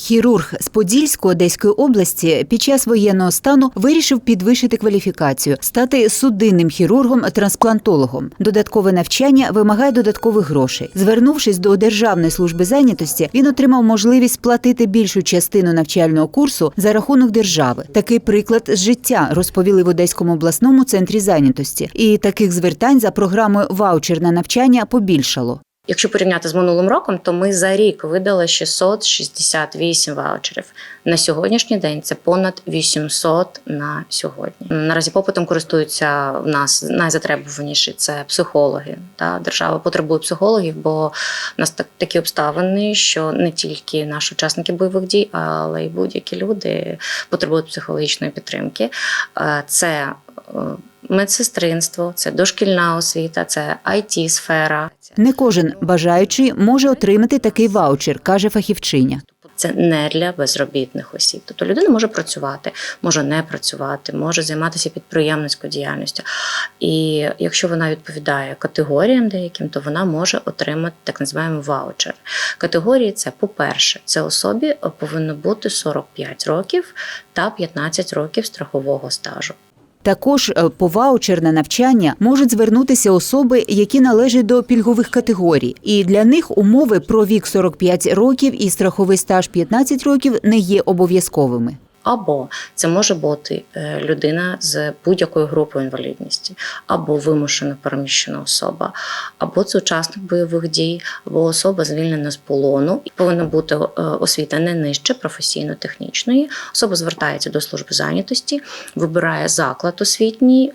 Хірург з Подільської Одеської області під час воєнного стану вирішив підвищити кваліфікацію, стати судинним хірургом-трансплантологом. Додаткове навчання вимагає додаткових грошей. Звернувшись до Державної служби зайнятості, він отримав можливість сплатити більшу частину навчального курсу за рахунок держави. Такий приклад з життя розповіли в Одеському обласному центрі зайнятості. І таких звертань за програмою ваучер на навчання побільшало. Якщо порівняти з минулим роком, то ми за рік видали 668 ваучерів. На сьогоднішній день це понад 800 на сьогодні. Наразі попитом користуються в нас найзатребуваніші це психологи. Та держава потребує психологів, бо в нас так такі обставини, що не тільки наші учасники бойових дій, але й будь-які люди потребують психологічної підтримки. Е, Це е, медсестринство, це дошкільна освіта, це it сфера Не кожен бажаючий може отримати такий ваучер, каже фахівчиня. Це не для безробітних осіб. Тобто людина може працювати, може не працювати, може займатися підприємницькою діяльністю. І якщо вона відповідає категоріям деяким, то вона може отримати так називаємо ваучер. Категорії це, по-перше, це особі повинно бути 45 років та 15 років страхового стажу. Також е, по ваучер на навчання можуть звернутися особи, які належать до пільгових категорій, і для них умови про вік 45 років і страховий стаж 15 років не є обов'язковими. Або це може бути е, людина з будь-якою групою інвалідності, або вимушено переміщена особа, або це учасник бойових дій, або особа звільнена з полону. Повинна бути е, освіта не нижче професійно-технічної. Особа звертається до служби зайнятості, вибирає заклад освітній.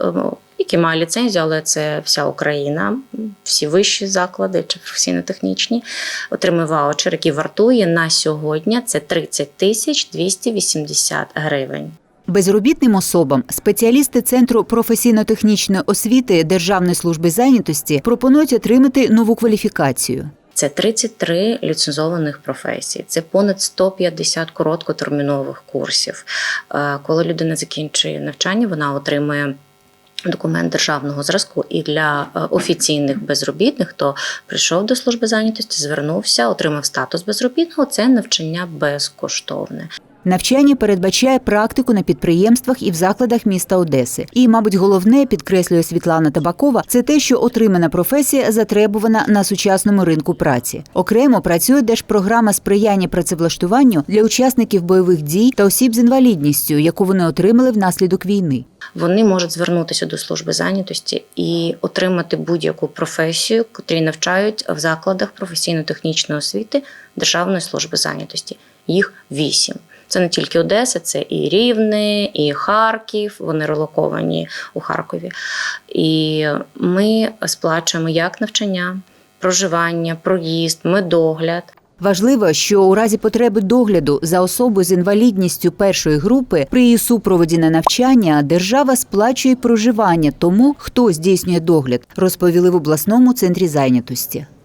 Який має ліцензію, але це вся Україна, всі вищі заклади чи професійно-технічні, отримує ваучер, який вартує на сьогодні це 30 тисяч 280 гривень. Безробітним особам спеціалісти Центру професійно-технічної освіти Державної служби зайнятості пропонують отримати нову кваліфікацію. Це 33 ліцензованих професій, це понад 150 короткотермінових курсів. Е, Коли людина закінчує навчання, вона отримує. Документ державного зразку і для е, офіційних безробітних, хто прийшов до служби зайнятості, звернувся, отримав статус безробітного. Це навчання безкоштовне. Навчання передбачає практику на підприємствах і в закладах міста Одеси. І, мабуть, головне підкреслює Світлана Табакова, це те, що отримана професія затребувана на сучасному ринку праці. Окремо працює держпрограма сприяння працевлаштуванню для учасників бойових дій та осіб з інвалідністю, яку вони отримали внаслідок війни. Вони можуть звернутися до служби зайнятості і отримати будь-яку професію, котрі навчають в закладах професійно-технічної освіти Державної служби зайнятості. Їх вісім. Це не тільки Одеса, це і Рівне, і Харків. Вони релоковані у Харкові. І ми сплачуємо як навчання, проживання, проїзд, медогляд. Важливо, що у разі потреби догляду за особою з інвалідністю першої групи при її супроводі на навчання держава сплачує проживання тому, хто здійснює догляд, розповіли в обласному центрі зайнятості.